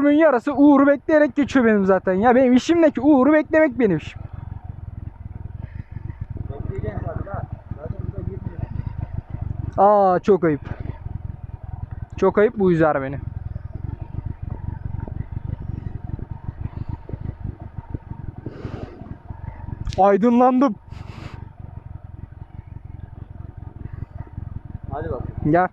Ömrümün yarısı Uğur'u bekleyerek geçiyor benim zaten. Ya benim işim ne ki? Uğur'u beklemek benim işim. Aa çok ayıp. Çok ayıp bu üzer beni. Aydınlandım. Hadi bakayım. Gel.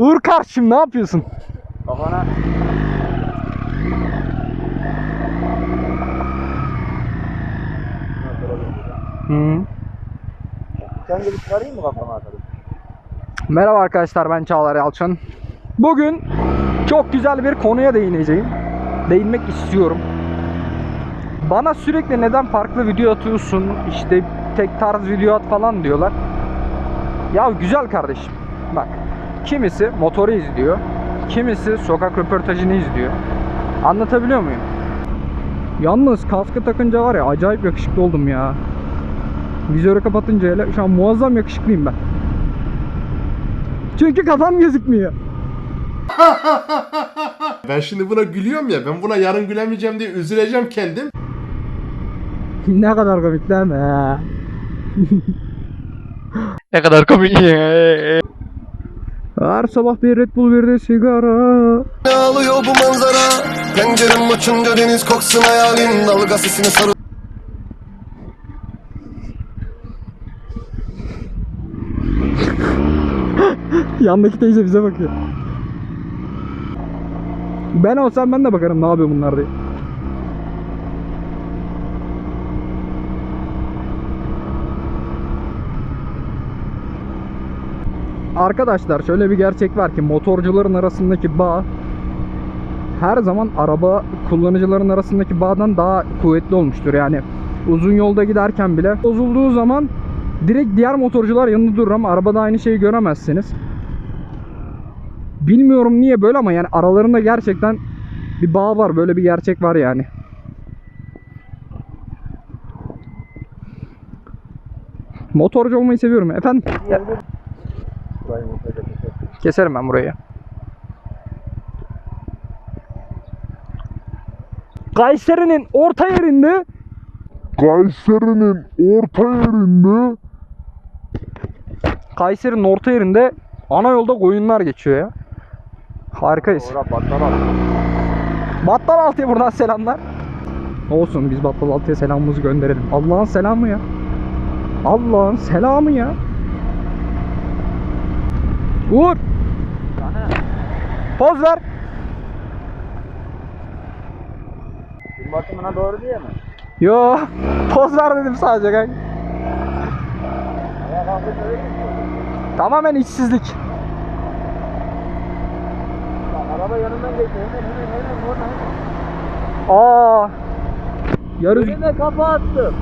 Uğur karşım ne yapıyorsun? Kafana. Hı. Sen gibi çıkarayım mı kafama atalım? Merhaba arkadaşlar ben Çağlar Yalçın. Bugün çok güzel bir konuya değineceğim. Değinmek istiyorum. Bana sürekli neden farklı video atıyorsun, işte tek tarz video at falan diyorlar. Ya güzel kardeşim. Bak kimisi motoru izliyor, kimisi sokak röportajını izliyor. Anlatabiliyor muyum? Yalnız kaskı takınca var ya acayip yakışıklı oldum ya. Vizörü kapatınca hele şu an muazzam yakışıklıyım ben. Çünkü kafam gözükmüyor. Ben şimdi buna gülüyorum ya. Ben buna yarın gülemeyeceğim diye üzüleceğim kendim. ne kadar komik değil mi? Ne kadar komik. Her sabah bir Red Bull bir de sigara. Ne alıyor bu manzara Pencerem açınca deniz koksun hayalin Dalga sesine sarıl Yandaki teyze bize bakıyor. Ben olsam ben de bakarım ne yapıyor bunlar diye. Arkadaşlar şöyle bir gerçek var ki motorcuların arasındaki bağ her zaman araba kullanıcıların arasındaki bağdan daha kuvvetli olmuştur. Yani uzun yolda giderken bile bozulduğu zaman direkt diğer motorcular yanında durur ama arabada aynı şeyi göremezsiniz. Bilmiyorum niye böyle ama yani aralarında gerçekten bir bağ var. Böyle bir gerçek var yani. Motorcu olmayı seviyorum. Efendim? Keser. Keserim ben burayı. Kayseri'nin orta yerinde Kayseri'nin orta yerinde Kayseri'nin orta yerinde ana yolda koyunlar geçiyor ya. Harikayız. Orada battal al. Battal Altı'ya buradan selamlar. Olsun biz Battal Altı'ya selamımızı gönderelim. Allah'ın selamı ya. Allah'ın selamı ya. Uğur Sana. poz ver. Gün batımına doğru diye mi? Yo poz ver dedim sadece kanka. Tamamen içsizlik. Araba yanından geçti. Hemen hemen hemen oradan hemen. Aa. Ya, rüz- Önüme kafa attım.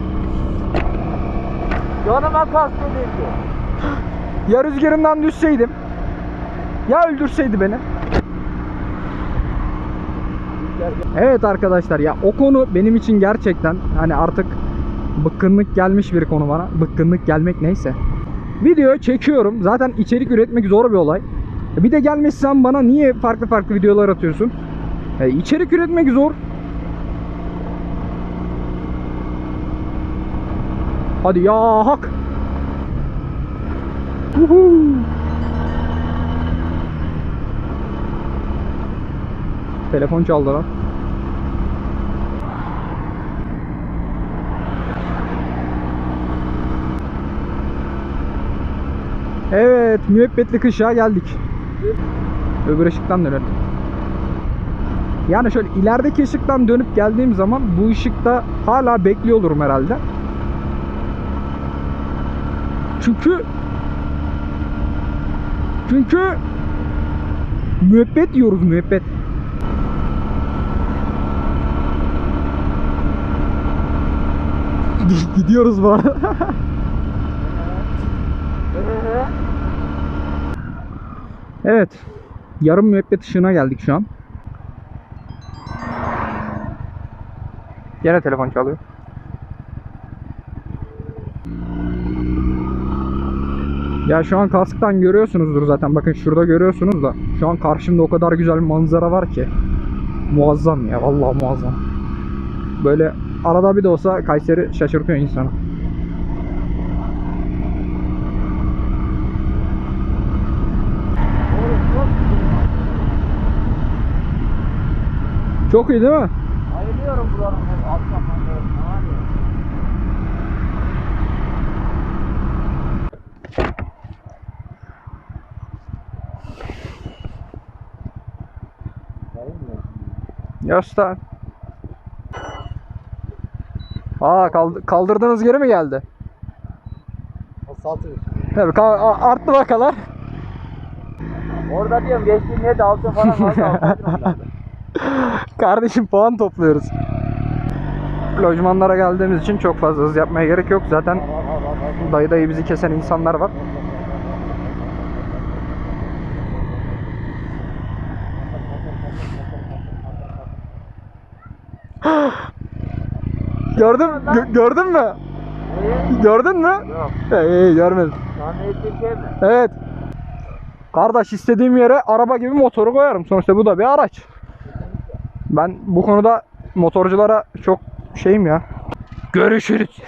Yanıma kastı dedi. ya rüzgarından düşseydim. Ya öldürseydi beni. Evet arkadaşlar ya o konu benim için gerçekten hani artık bıkkınlık gelmiş bir konu bana. Bıkkınlık gelmek neyse. Video çekiyorum. Zaten içerik üretmek zor bir olay. Bir de gelmişsen bana niye farklı farklı videolar atıyorsun? E, içerik üretmek zor. Hadi ya hak. Uhu. Telefon çaldı lan. Evet, müebbetli kışa geldik. Öbür ışıktan dönelim. Yani şöyle ilerideki ışıktan dönüp geldiğim zaman bu ışıkta hala bekliyor olurum herhalde. Çünkü çünkü müebbet yiyoruz müebbet. Gidiyoruz bu evet. Yarım müebbet ışığına geldik şu an. Yine telefon çalıyor. Ya şu an kasktan görüyorsunuzdur zaten. Bakın şurada görüyorsunuz da. Şu an karşımda o kadar güzel manzara var ki. Muazzam ya. Vallahi muazzam. Böyle arada bir de olsa Kayseri şaşırtıyor insanı. Çok iyi değil mi? Ayılıyorum buranın hep alt kapaklarına var ya. Göster. Aa kaldı- kaldırdığınız geri mi geldi? Saltı. Tabii arttı bakalar. Orada diyorum geçtiğim yerde altın falan vardı. Kardeşim puan topluyoruz. Lojmanlara geldiğimiz için çok fazla hız yapmaya gerek yok. Zaten dayı dayı bizi kesen insanlar var. Gördün gö- gördün mü? Neyi? Gördün mü? Yok. İyi görmedim. Tahmin şey mi? Evet. Kardeş istediğim yere araba gibi motoru koyarım. Sonuçta bu da bir araç. Ben bu konuda motorculara çok şeyim ya. Görüşürüz.